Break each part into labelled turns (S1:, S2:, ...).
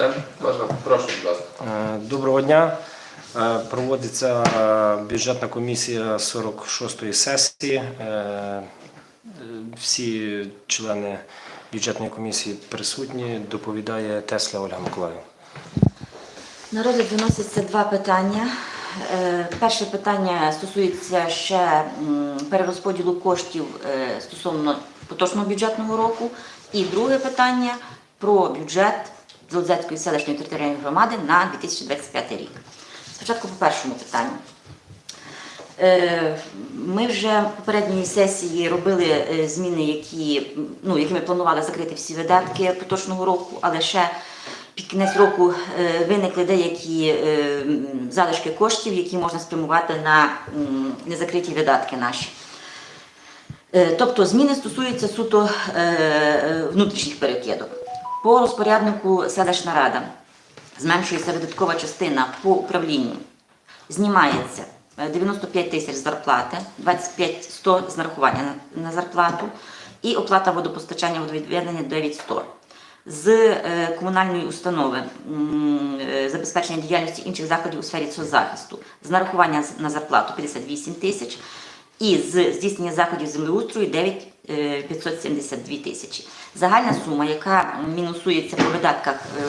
S1: Все? Можна? Прошу, будь ласка.
S2: Е, Доброго дня. Е, Проводиться е, бюджетна комісія 46-ї сесії. Всі члени бюджетної комісії присутні. Доповідає Тесла Ольга Миколаївна.
S3: На розгляд виносяться два питання. Перше питання стосується ще перерозподілу коштів стосовно поточного бюджетного року. І друге питання про бюджет Золозецької селищної територіальної громади на 2025 рік. Спочатку по першому питанню. Е, Ми вже в попередній сесії робили е, зміни, які, ну, які ми планували закрити всі видатки поточного року, але ще під кінець року е, виникли деякі залишки коштів, які можна спрямувати на незакриті видатки наші. Тобто зміни стосуються суто внутрішніх перекидок. По розпоряднику селищна рада зменшується видаткова частина по управлінню. Знімається е, 95 тисяч з зарплати, 25 100 з нарахування на, зарплату і оплата водопостачання водовідведення 9100. З е, комунальної установи е, забезпечення діяльності інших заходів у сфері соцзахисту з нарахування на зарплату 58 тисяч і з здійснення заходів землеустрою 9 е, 572 тисячі. Загальна сума, яка мінусується по видатках е,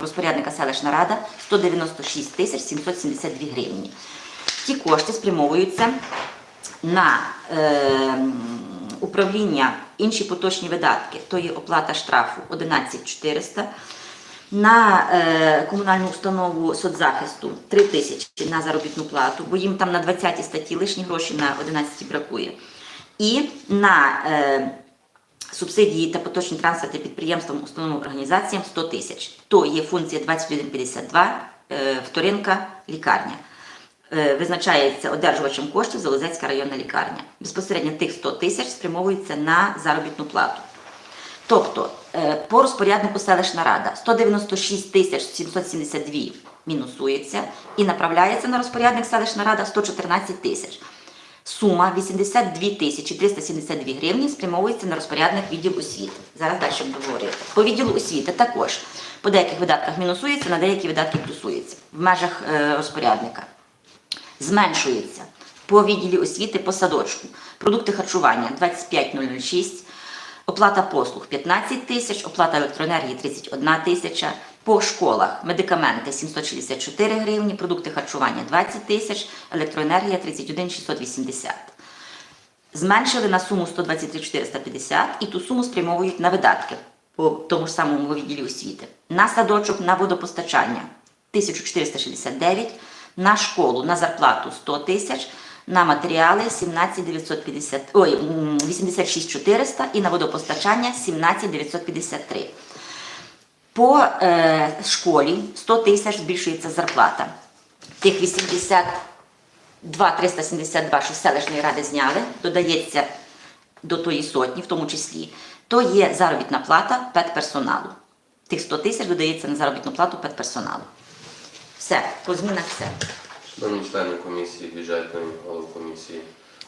S3: розпорядника селищна рада 196 тисяч 772 гривні. Ті кошти спрямовуються на е, управління інші поточні видатки, то є оплата штрафу 11 400, на е, комунальну установу соцзахисту 3 тисячі на заробітну плату, бо їм там на 20 статті лишні гроші, на 11 бракує. І на е, субсидії та поточні трансферти підприємствам, установам, організаціям 100 тисяч. То є функція 2152, е, вторинка, лікарня. Е, Визначається одержувачем коштів Залозецька районна лікарня. Безпосередньо тих 100 тисяч спрямовується на заробітну плату. Тобто, е, по розпоряднику селищна рада 196 тисяч 772 мінусується і направляється на розпорядник селищна рада 114 тисяч. Сума 82 тисячі 372 гривні спрямовується на розпорядник відділ освіти. Зараз далі говорити. По відділу освіти також по деяких видатках мінусується, на деякі видатки плюсується в межах е, розпорядника. Зменшується по відділі освіти по садочку. Продукти харчування 25006, оплата послуг 15 тисяч, оплата електроенергії 31 тисяча. По школах медикаменти 764 гривні, продукти харчування 20 тисяч, електроенергія 31 680. Зменшили на суму 123 450 і ту суму спрямовують на видатки по тому ж самому відділі освіти. На садочок, на водопостачання 1469, на школу, на зарплату 100 тисяч, на матеріали 17 950, ой, 86 400 і на водопостачання 17 953. По е, школі 100 тисяч збільшується зарплата. Тих 82 372, що селищної ради зняли, додається до тої сотні, в тому числі, то є заробітна плата педперсоналу. Тих 100 тисяч додається на заробітну плату педперсоналу. Все, по змінах все.
S1: Шановні члени комісії, бюджетної голови комісії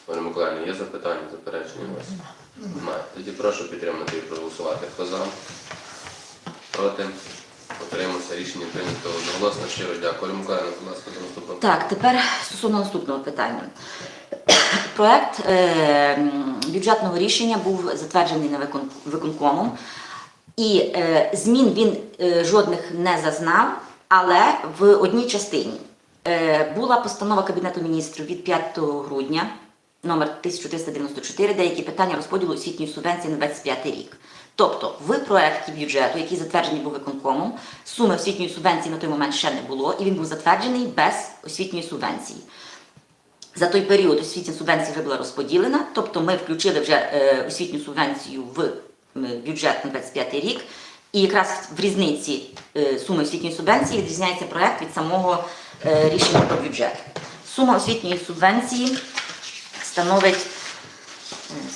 S1: Оля Миколаївна, є запитання, заперечення у вас? Тоді прошу підтримати і проголосувати. Хто за? Проти? Утримався. Рішення прийнято одноголосно. Щиро дякую. Миколаївна, будь ласка, до наступного.
S3: Так, тепер стосовно наступного питання. Проект е, бюджетного рішення був затверджений на викон, виконкомом, і е, змін він е, жодних не зазнав, але в одній частині е, була постанова Кабінету міністрів від 5 грудня, номер 1394, деякі питання розподілу освітньої субвенції на 25 рік. Тобто, в проекті бюджету, який затверджений був виконкомом, суми освітньої субвенції на той момент ще не було, і він був затверджений без освітньої субвенції. За той період освітня субвенція вже була розподілена, тобто ми включили вже е, освітню субвенцію в бюджет на 25 рік, і якраз в різниці е, суми освітньої субвенції відрізняється проект від самого е, рішення про бюджет. Сума освітньої субвенції становить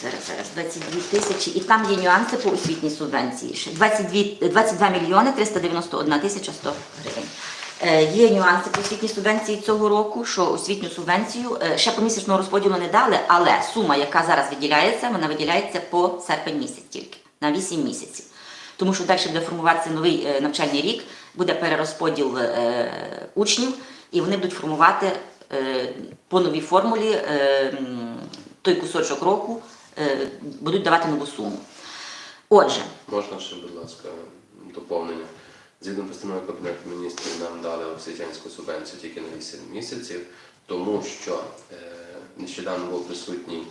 S3: зараз, зараз 22 тисячі, і там є нюанси по освітній субвенції. ще 22, 22 мільйони 391 тисяча 100 гривень. Е, Є нюанси по освітній субвенції цього року, що освітню субвенцію е, ще помісячного розподілу не дали, але сума, яка зараз виділяється, вона виділяється по серпень місяць тільки на 8 місяців. Тому що далі буде формуватися новий е, навчальний рік, буде перерозподіл учнів, і вони будуть формувати по новій формулі той кусочок року, е, будуть давати нову суму. Отже,
S1: Можна ще, будь ласка, доповнення. Згідно постанови Кабінету міністрів нам дали освітянську субвенцію тільки на 8 місяців, тому що е, нещодавно був присутній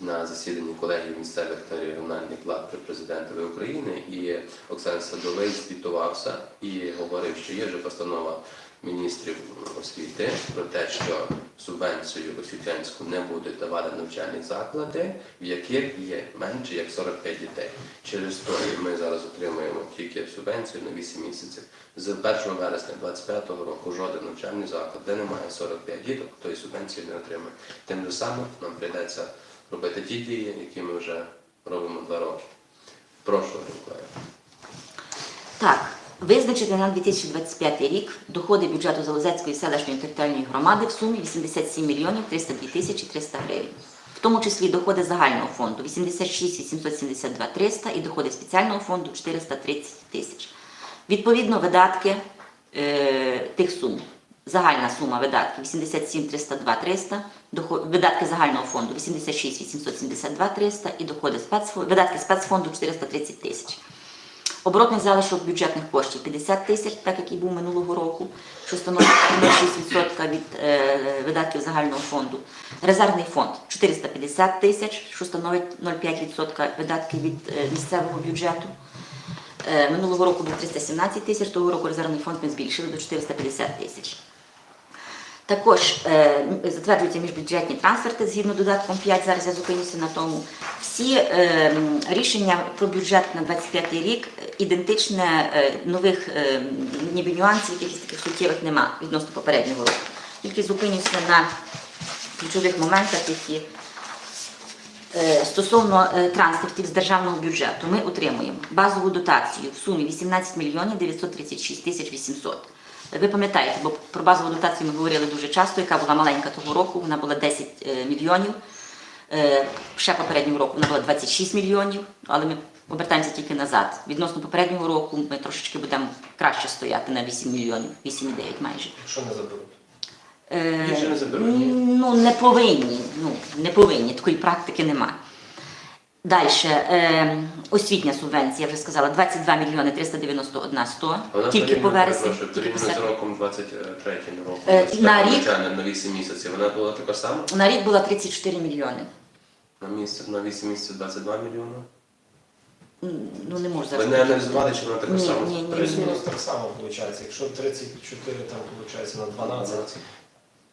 S1: на засіданні колегії місцевих та регіональних влад при президентові України і Оксан Садовий звітувався і говорив, що є вже постанова міністрів освіти про те, що субвенцію освітянську не будуть давати навчальні заклади, в яких є менше як 45 дітей. Через то ми зараз отримуємо тільки субвенцію на 8 місяців. З 1 вересня 2025 року жоден навчальний заклад, де немає 45 діток, тої субвенції не отримає. Тим же самим нам прийдеться робити ті дії, які ми вже робимо два роки. Прошу, Миколаїв.
S3: Так, визначити на 2025 рік доходи бюджету Залозецької селищної територіальної громади в сумі 87 мільйонів 302 тисячі 300 гривень. В тому числі доходи загального фонду 86 872 300 і доходи спеціального фонду 430 тисяч. Відповідно, видатки е, тих сум. Загальна сума видатків 87 302 300, доход- видатки загального фонду 86 872 300 і доходи спецфонду, видатки спецфонду 430 тисяч. Оборотний залишок бюджетних коштів 50 тисяч, так як і був минулого року, що становить 0,6% від е, видатків загального фонду. Резервний фонд 450 тисяч, що становить 0,5% видатків від е, місцевого бюджету. Е, минулого року був 317 тисяч, того року резервний фонд ми збільшили до 450 тисяч. Також е, затверджуються міжбюджетні трансферти згідно додатком 5, зараз я зупинюся на тому. Всі е, рішення про бюджет на 25 рік е, ідентичне, е, нових е, ніби нюансів, якихось таких суттєвих нема відносно попереднього року. Тільки зупинюся на ключових моментах, які Е, Стосовно е, трансфертів з державного бюджету, ми отримуємо базову дотацію в сумі 18 мільйонів 936 тисяч 800. Ви пам'ятаєте, бо про базову дотацію ми говорили дуже часто, яка була маленька того року, вона була 10 е, мільйонів. Е, Ще попереднього року вона була 26 мільйонів, але ми повертаємося тільки назад. Відносно попереднього року ми трошечки будемо краще стояти на 8 мільйонів, 8,9 майже.
S2: Що не заберуть?
S3: Е,
S1: не заберуть?
S3: Ну, не повинні. Ну, не повинні, такої практики нема. Далі, е, освітня субвенція, я вже сказала, 22 мільйони 391 100,
S1: вона
S3: тільки по вересні. Тільки по
S1: порівняно з роком 23 роком.
S3: Е, на рік?
S1: навчання на 8 місяців. Вона була така сама?
S3: На рік було 34 мільйони.
S1: На місяць, на 8 місяців 22 мільйони.
S3: Ну, не можу
S1: Ви не аналізували, чи вона така сама?
S3: ні, ні.
S2: Плюс-мінус так само виходить. Якщо 34 там виходить на 12,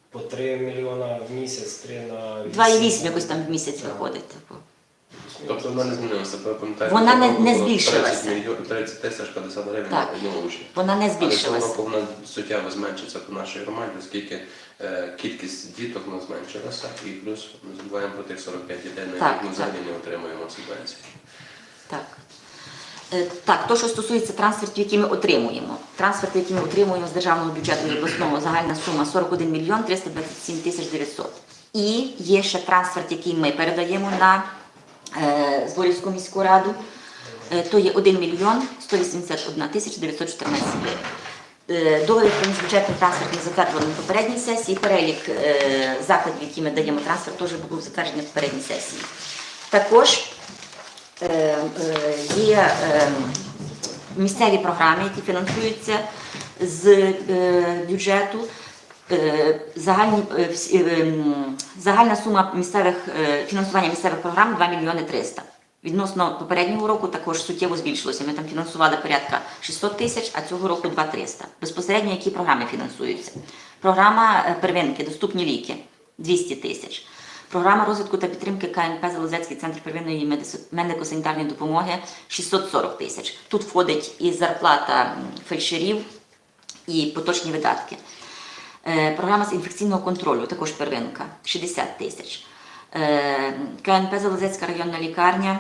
S2: по 3 мільйона в місяць, 3 на 8.
S3: 2,8 якось там в місяць виходить. типу.
S1: Тобто вона не змінилася, пам'ятаєте?
S3: Вона не- не збільшилася.
S1: 30 мільйон- 30 тисяч 50 гривень
S3: Так.
S1: одного учня.
S3: Вона не
S1: Але вона суттєво зменшиться по нашій громаді, оскільки е, кількість діток у нас зменшилася, і плюс ми забуваємо про тих 45 дітей, на
S3: Так,
S1: яких ми
S3: так.
S1: взагалі не отримуємо субвенції.
S3: Так. Е, Так, то, що стосується трансфертів, які ми отримуємо. Трансферти, які ми отримуємо з державного бюджету і обласного, загальна сума 41 мільйон 327 тисяч 900. І є ще трансферт, який ми передаємо на Зборівську міську раду. Е, то є 1 мільйон 181 тисяч 914 гривень. Е, Договір про міжбюджетний трансферт ми затверджували на попередній сесії. Перелік е, закладів, які ми даємо трансфер, теж був затверджений на попередній сесії. Також е, е, є е, місцеві програми, які фінансуються з е, бюджету. Е, Загальні, е, е, загальна сума місцевих фінансування місцевих програм 2 мільйони 300. Відносно попереднього року також суттєво збільшилося. Ми там фінансували порядка 600 тисяч, а цього року 2 300. Безпосередньо які програми фінансуються? Програма первинки, доступні ліки 200 тисяч. Програма розвитку та підтримки КНП Залозецький центр первинної медико- медико-санітарної допомоги 640 тисяч. Тут входить і зарплата фельдшерів, і поточні видатки. Е, Програма з інфекційного контролю, також первинка 60 тисяч. Е, КНП Залозецька районна лікарня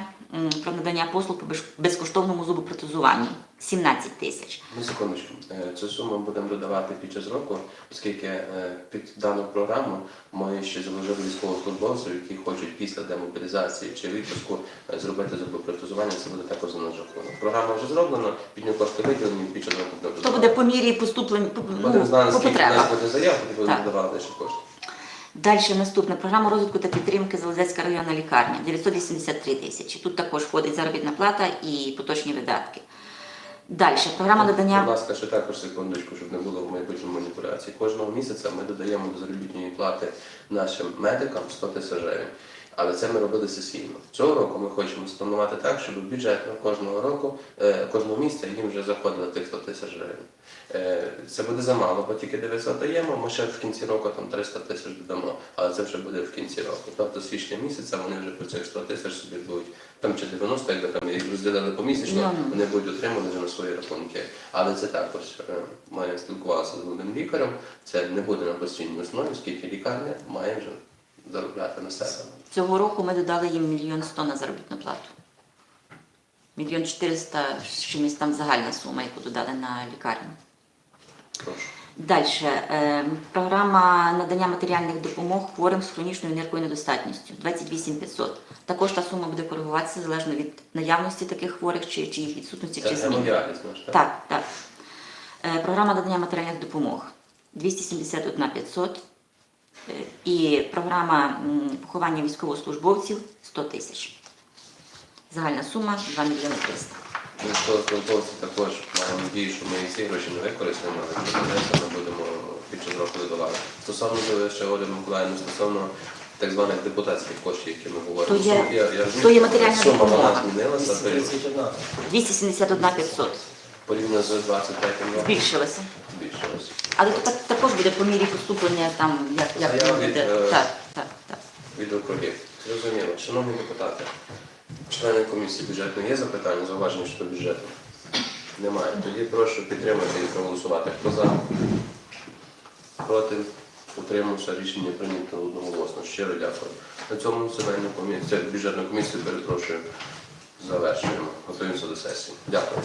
S3: про надання послуг по безкоштовному зубопротезуванню 17 тисяч.
S1: Ну, секундочку. Е, Цю суму будемо додавати під час року, оскільки е, під дану програму ми ще заложили військовослужбовців, які хочуть після демобілізації чи випуску е, зробити зубопротезування. Це буде також за наш рахунок. Програма вже зроблена, під нього кошти виділені, під час року будемо
S3: То буде по мірі поступлень по, ну, по
S1: скільки в нас
S3: потребах.
S1: буде заяв, тоді будемо додавати ще кошти.
S3: Далі наступна програма розвитку та підтримки Залозецька районна лікарня 983 тисячі. Тут також входить заробітна плата і поточні видатки. Далі програма
S1: Будь ласка, ще також секундочку, щоб не було в майбутньому маніпуляції. Кожного місяця ми додаємо до заробітної плати нашим медикам 100 тисяч гривень. Але це ми робили сесійно. Цього року ми хочемо спланувати так, щоб в бюджет кожного року, е, кожного місяця їм вже заходило тих 100 тисяч гривень. Е, Це буде замало, бо тільки 900 даємо, ми ще в кінці року там 300 тисяч додамо, але це вже буде в кінці року. Тобто з січня місяця вони вже по цих 100 тисяч собі будуть, там чи 90, якби там їх розділили помісячно,
S3: Ну, ну.
S1: вони будуть отримувати вже на свої рахунки. Але це також е, ми спілкувалися з головним лікарем. Це не буде на постійній основі, оскільки лікарня має вже заробляти на себе.
S3: цього року ми додали їм мільйон сто на заробітну плату. Мільйон чотириста чимось там загальна сума, яку додали на лікарню.
S1: Прошу.
S3: Далі програма надання матеріальних допомог хворим з хронічною нирковою недостатністю 28 500. Також та сума буде коригуватися залежно від наявності таких хворих чи, чи їх відсутності
S1: Це
S3: чи
S1: наш, так?
S3: Так, так. Е, Програма надання матеріальних допомог 271 500. І програма поховання військовослужбовців 100 тисяч. Загальна сума 2 мільйони 300.
S1: Військовослужбовці також маємо надію, що ми і ці гроші не використаємо, але це ми будемо під час року додавати. Стосовно ще Оля Миколаївна, стосовно так званих депутатських коштів, які ми говоримо.
S3: То є-
S1: я- я
S3: то є матеріальна
S1: сума вона змінилася
S3: 271 500
S1: порівняно з 23 роком.
S3: збільшилося. Але то так, також буде по мірі поступлення там, як, як воно буде.
S1: е,
S3: Так, так, так.
S1: від округів. Зрозуміло. Шановні депутати, члени комісії бюджетної є запитання, зауваження щодо бюджету? Немає. Тоді прошу підтримати і проголосувати. Хто за? Проти? Утримався рішення прийнято одноголосно. Щиро дякую. На цьому земельну комісію, бюджетну комісію перепрошую. Завершуємо. Готуємося до сесії. Дякую.